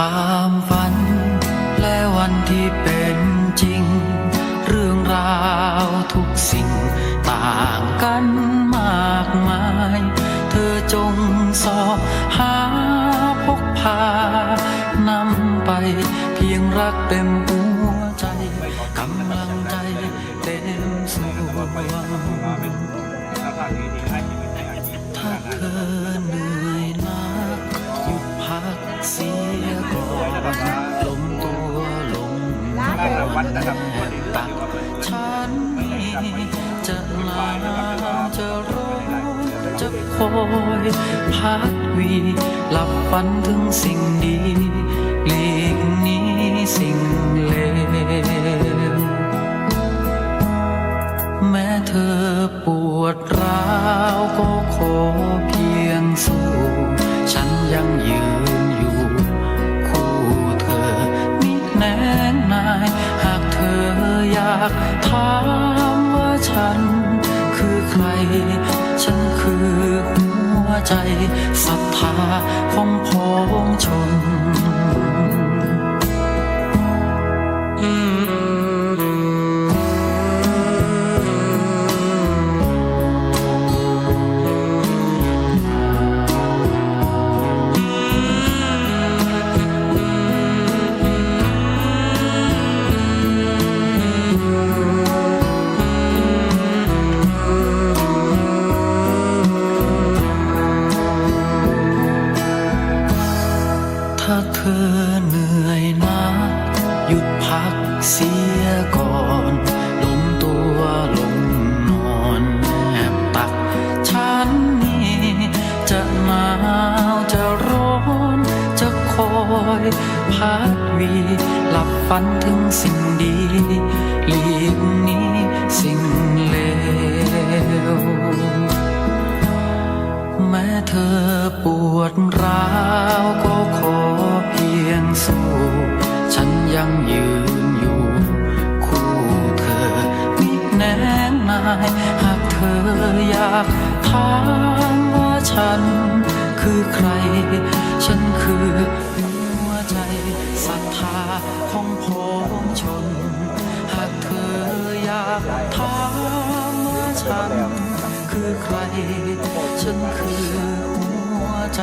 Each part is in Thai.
ความฝัน และวันที่เป็นจริง เรื่องราวทุกสิ่ง ต่างกันมากมาย เธอจงสอบหาพกพานำไปเพียงรักเต็มหัวใจกำลังใจเต็มสวงถ้าเธอเหนื่อยนักหยุดพักเสีย ลมตัวลงนอนตักฉันนี้จะหนาวจะร้อจะคอยพักวีหลับฝันถึงสิ่งดีหลีกหนี้สิ่งเลวแม้เธอปวดร้าวก็ขอเพียงสู้ ฉันยังยืน ร ฉันคือหัวใจศรัทธาของพ้องชน อเหนื่อยนักหยุดพักเสียก่อนล้มตัวลงนอนแนบตัก ฉันนี้จะหนาวจะร้อนจะคอยพักวี หลับฝันถึงสิ่งดีหลีกนี้สิ่งเลวแม้เธอปวดร้าวก็ขอากถามว่าฉัน คือใคร ฉันคือหัวใจศรัทธาของพ้องชน หากเธออยากถามว่าฉัน คือใคร ฉันคือหัวใจ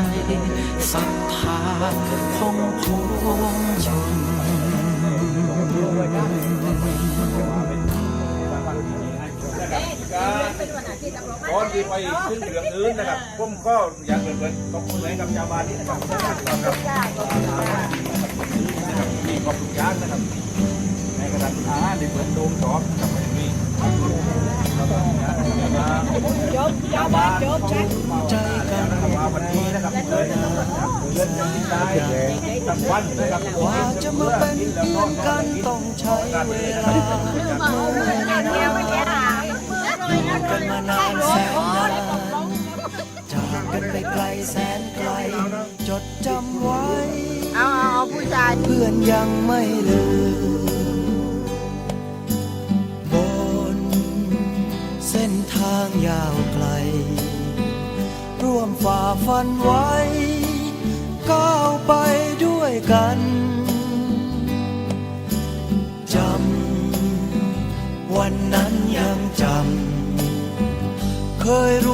ศรัทธาของพ้องชน ก่อนที่ไปขึ้นเรื่องอื่นนะครับผมก็อยากเหมือนตบมือให้กับชาวบ้านนี้นะครับนะครับมีขอบคุณย่างนะครับในกระดาษอาในเปิดโดมจอบกับไม่มีชาวบ้านจบใจกันวันนี้นะครับเลยเลื่อนจะตายทั้งวันนะครับว่าจะมาเป็นเพื่อนกันต้องใช้เวลา กันมานานแสนนานจากกันไปไกลแสนไกล จดจำไว้ เอาเอาผู้ชายเพื่อนยังไม่ลืมบนเส้นทางยาวไกล ร่วมฝ่าฟันไว้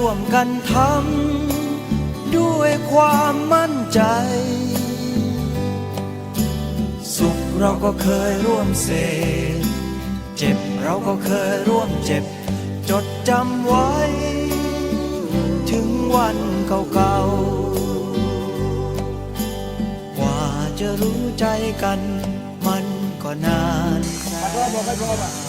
วมกันทำด้วยความมั่นใจ สุขเราก็เคยร่วมเสพเจ็บเราก็เคยร่วมเจ็บ จดจำไว้ ถึงวันเก่าๆ กว่าจะรู้ใจกันมันก็นานแสน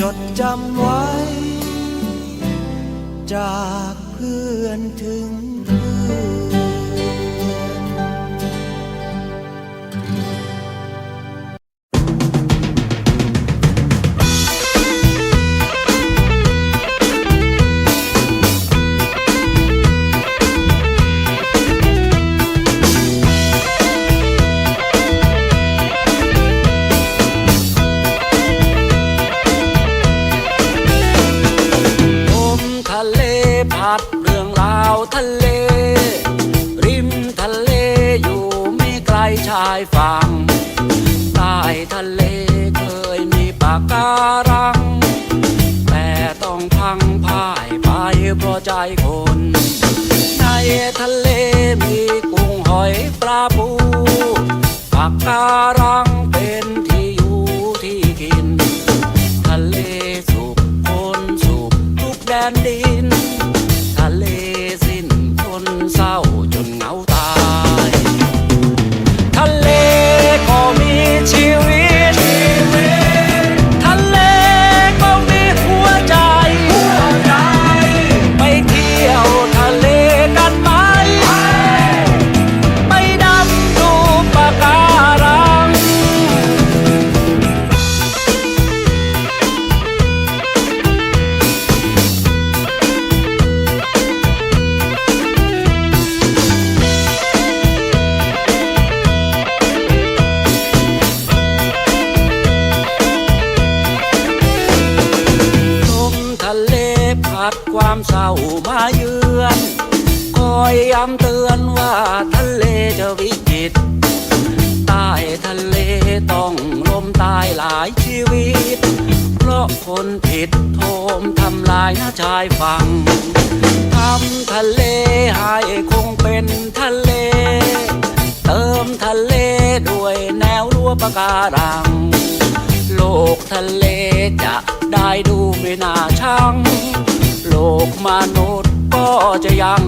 จดจำไว้ จากเพื่อนถึง รื่องราวทะเล ริมทะเลอยู่ไม่ไกลชายฝั่งใต้ทะเลเคยมีปากการัง แต่ต้องพังพ่ายไปเพราะใจคน ในทะเลมีกุ้งหอยปลาปูปากการังเป็นที่อยู่ที่กิน ทะเลสุขคนสุขทุกแดนดิ คนผิดโทมทำลายหน้าชายฝั่งทำทะเลให้คงเป็นทะเล เติมทะเลด้วยแนวรั้วปะการัง โลกทะเลจะได้ดูไม่น่าชังโลกมนุษย์ก็จะยัง